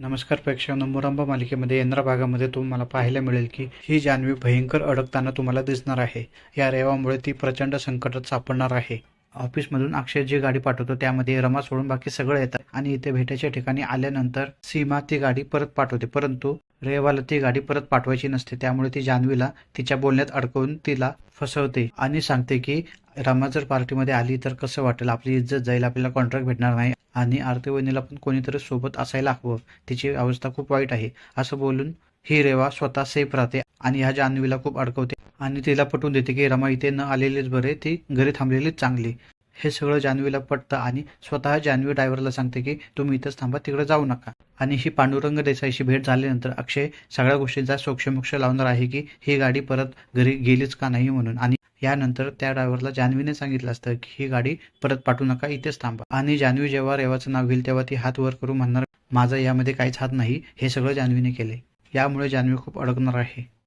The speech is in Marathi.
नमस्कार प्रेक्षकांनो मुरंबा मालिकेमध्ये यंद्रा भागामध्ये तुम्हाला पाहायला मिळेल की ही जान्हवी भयंकर अडकताना तुम्हाला दिसणार आहे. या रेवामुळे ती प्रचंड संकटात सापडणार आहे. ऑफिसमधून अक्षय जी गाडी पाठवतो त्यामध्ये रमा सोडून बाकी सगळं येतात आणि इथे भेटायच्या ठिकाणी आल्यानंतर सीमा ती गाडी परत पाठवते. परंतु रेवाला ती गाडी परत पाठवायची नसते. त्यामुळे ती जान्हवीला तिच्या बोलण्यात अडकवून तिला फसवते आणि सांगते की रमा जर पार्टीमध्ये आली तर कसं वाटेल? आपली इज्जत जाईल आपल्याला कॉन्ट्रॅक्ट भेटणार नाही आणि आरती वहिनीला पण कोणीतरी सोबत असायला हवं. तिची अवस्था खूप वाईट आहे. असं बोलून ही रेवा स्वतः सेफ राहते आणि ह्या जान्हवीला खूप अडकवते आणि तिला पटवून देते की रमा इथे न आलेलीच बरे ती घरी थांबलेलीच चांगली. हे सगळं जान्हवीला पटतं आणि स्वतः जान्हवी ड्रायव्हरला सांगते की तुम्ही इथंच थांबा तिकडे जाऊ नका. आणि ही पांडुरंग देसाईशी भेट झाल्यानंतर अक्षय सगळ्या गोष्टींचा सोक्षमोक्ष लावणार आहे की ही गाडी परत घरी गेलीच का नाही म्हणून. आणि यानंतर त्या ड्रायव्हरला जान्हवीने सांगितलं असतं की ही गाडी परत पाठवू नका इथेच थांबा. आणि जान्हवी जेव्हा रेवाचं नाव घेईल तेव्हा ती हात वर करून म्हणणार माझा यामध्ये काहीच हात नाही हे सगळं जान्हवीने केले. यामुळे जान्हवी खूप अडकणार आहे.